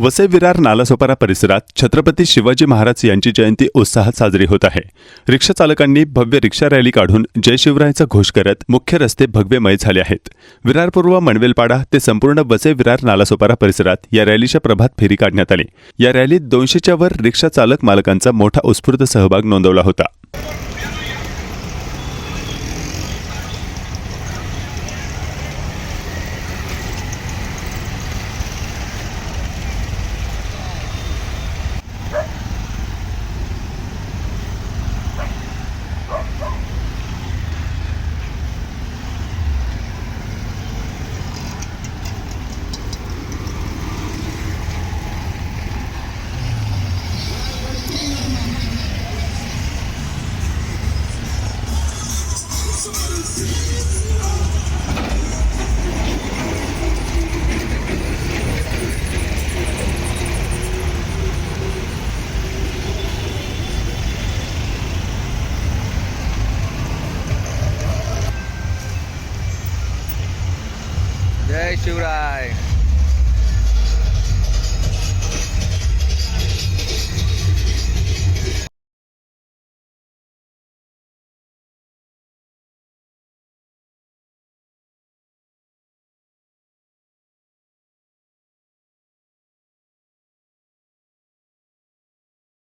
वसई विरार नालासोपारा परिसरात छत्रपती शिवाजी महाराज यांची जयंती उत्साहात साजरी होत आहे. रिक्षा चालकांनी भव्य रिक्षा रॅली काढून जय शिवरायचा घोष करत मुख्य रस्ते भगवेमय झाले आहेत. विरार पूर्व मणवेलपाडा ते संपूर्ण वसई विरार नालासोपारा परिसरात या रॅलीच्या प्रभात फेरी काढण्यात आली. या रॅलीत दोनशेच्या वर रिक्षा चालक मालकांचा मोठा उत्स्फूर्त सहभाग नोंदवला होता. जय शिवराय